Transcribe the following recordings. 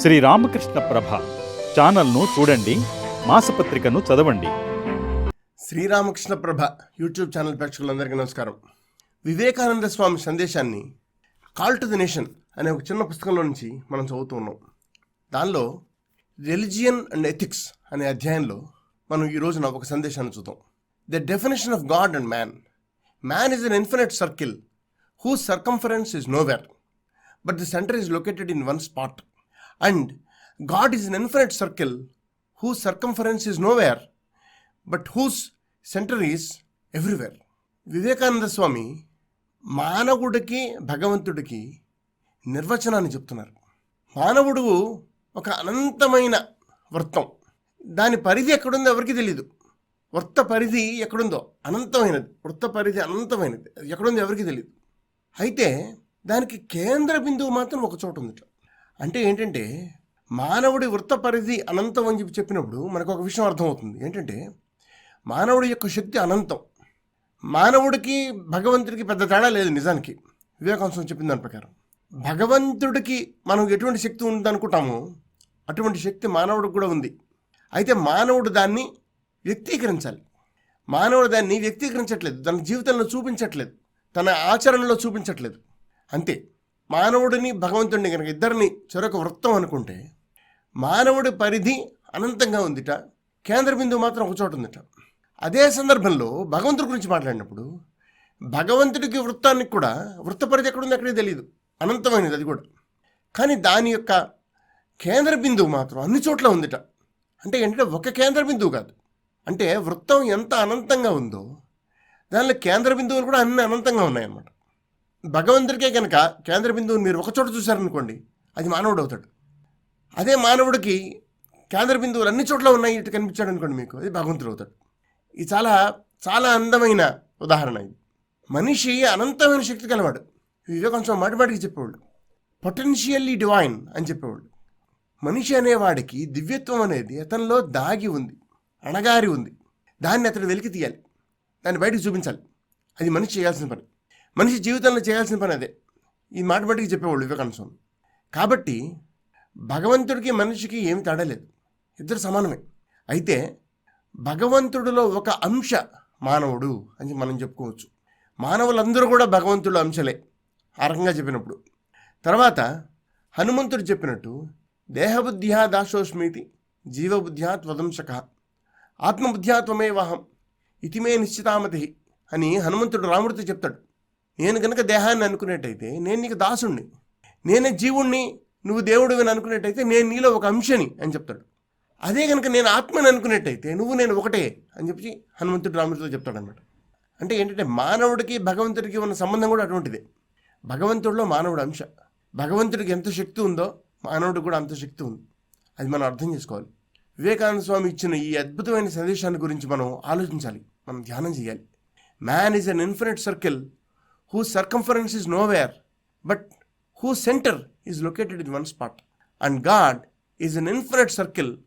శ్రీ రామకృష్ణ ప్రభ ఛానల్ను చూడండి మాసపత్రికను చదవండి. శ్రీరామకృష్ణ ప్రభ యూట్యూబ్ ఛానల్ ప్రేక్షకులందరికీ నమస్కారం. వివేకానంద స్వామి సందేశాన్ని కాల్ టు ది నేషన్ అనే ఒక చిన్న పుస్తకంలో నుంచి మనం చదువుతూ ఉన్నాం. దానిలో రిలిజియన్ అండ్ ఎథిక్స్ అనే అధ్యాయంలో మనం ఈ రోజున ఒక సందేశాన్ని చూద్దాం. The definition of God and man man is an infinite circle who circumference is nowhere but the centre is located in one spot and God is an infinite circle whose circumference is nowhere but whose centre is everywhere. Vivekananda Swami మానవుడికి భగవంతుడికి నిర్వచనాన్ని చెప్తున్నారు. మానవుడు ఒక అనంతమైన వృత్తం. దాని పరిధి ఎక్కడుందో ఎవరికి తెలియదు వృత్త పరిధి ఎక్కడుందో అనంతమైనది. వృత్త పరిధి అనంతమైనది. అది ఎక్కడుందో ఎవరికి తెలియదు అయితే దానికి కేంద్ర బిందువు మాత్రం ఒక చోట ఉంది అంటే ఏంటంటే మానవుడి వృత్త పరిధి అనంతం అని చెప్పి చెప్పినప్పుడు మనకు ఒక విషయం అర్థమవుతుంది. ఏంటంటే మానవుడి యొక్క శక్తి అనంతం. మానవుడికి భగవంతుడికి పెద్ద తేడా లేదు నిజానికి. వివేకాంశం చెప్పిన దాని ప్రకారం. భగవంతుడికి మనం ఎటువంటి శక్తి ఉందనుకుంటామో అటువంటి శక్తి మానవుడికి కూడా ఉంది. అయితే మానవుడు దాన్ని వ్యక్తీకరించాలి. మానవుడు దాన్ని వ్యక్తీకరించట్లేదు. తన జీవితంలో చూపించట్లేదు. తన ఆచరణలో చూపించట్లేదు. అంతే. మానవుడిని భగవంతుడిని కనుక ఇద్దరిని చెరొక వృత్తం అనుకుంటే మానవుడి పరిధి అనంతంగా ఉందిట. కేంద్ర బిందువు మాత్రం ఒక చోట ఉందిట. అదే సందర్భంలో భగవంతుడి గురించి మాట్లాడినప్పుడు భగవంతుడికి వృత్తానికి కూడా వృత్త పరిధి ఎక్కడుంది అక్కడే తెలియదు అనంతమైనది అది కూడా. కానీ దాని యొక్క కేంద్ర బిందువు మాత్రం అన్ని చోట్ల ఉందిట. అంటే ఏంటంటే ఒక కేంద్ర బిందువు కాదు. అంటే వృత్తం ఎంత అనంతంగా ఉందో దానిలో కేంద్ర బిందువులు కూడా అన్ని అనంతంగా ఉన్నాయన్నమాట. భగవంతుడికే కనుక కేంద్ర బిందువుని మీరు ఒక చోట చూశారనుకోండి అది మానవుడు అవుతాడు. అదే మానవుడికి కేంద్ర బిందువులు అన్ని చోట్ల ఉన్నాయి ఇటు కనిపించాడు అనుకోండి మీకు అది భగవంతుడు అవుతాడు. ఇది చాలా చాలా అందమైన ఉదాహరణ ఇది. మనిషి అనంతమైన శక్తి కలవాడు. కొంచెం మాటిమాటికి చెప్పేవాళ్ళు. పొటెన్షియల్లీ డివైన్ అని చెప్పేవాళ్ళు. మనిషి అనేవాడికి దివ్యత్వం అనేది అతనిలో దాగి ఉంది అణగారి ఉంది. దాన్ని అతను వెలికి తీయాలి. దాన్ని బయటకు చూపించాలి. అది మనిషి చేయాల్సిన పని. మనిషి జీవితంలో చేయాల్సిన పని అదే. ఈ మాట బట్టికి చెప్పేవాళ్ళు వివేకానంద స్వామి. కాబట్టి భగవంతుడికి మనిషికి ఏమి తేడా లేదు. ఇద్దరు సమానమే. అయితే భగవంతుడిలో ఒక అంశ మానవుడు అని మనం చెప్పుకోవచ్చు. మానవులందరూ కూడా భగవంతుడు అంశలే. ఆ రకంగా చెప్పినప్పుడు. తర్వాత హనుమంతుడు చెప్పినట్టు దేహబుద్ధ్యా దాశోస్మితి జీవబుద్ధ్యా త్వదంశక ఆత్మబుద్ధ్యా త్వమేవాహం ఇతిమే నిశ్చితామతి అని హనుమంతుడు రాముడితో చెప్తాడు. నేను కనుక దేహాన్ని అనుకునేట్టయితే నేను నీకు దాసుణ్ణి. నేనే జీవుణ్ణి నువ్వు దేవుడివి అనుకునేట్టయితే నేను నీలో ఒక అంశని అని చెప్తాడు. అదే కనుక నేను ఆత్మని అనుకునేట్టయితే నువ్వు నేను ఒకటే అని చెప్పి హనుమంతుడు రాముడితో చెప్తాడనమాట అంటే ఏంటంటే మానవుడికి భగవంతుడికి ఉన్న సంబంధం కూడా అటువంటిదే. భగవంతుడిలో మానవుడు అంశ. భగవంతుడికి ఎంత శక్తి ఉందో మానవుడికి కూడా అంత శక్తి ఉంది. అది మనం అర్థం చేసుకోవాలి. వివేకానంద స్వామి ఇచ్చిన ఈ అద్భుతమైన సందేశాన్ని గురించి మనం ఆలోచించాలి. మనం ధ్యానం చేయాలి. Man is an infinite circle who circumference is nowhere but who centre is located in one spot and God is an infinite circle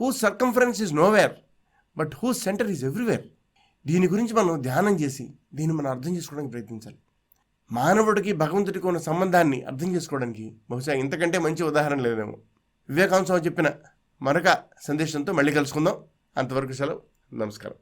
who circumference is nowhere but who centre is everywhere దీని గురించి మనం ధ్యానం చేసి దీన్ని మనం అర్థం చేసుకోవడానికి ప్రయత్నించాలి. మానవుడికి భగవంతుడికి ఉన్న సంబంధాన్ని అర్థం చేసుకోవడానికి బహుశా ఇంతకంటే మంచి ఉదాహరణ లేదేమో. వివేకాంశం చెప్పిన మరొక సందేశంతో మళ్ళీ కలుసుకుందాం. అంతవరకు సెలవు. నమస్కారం.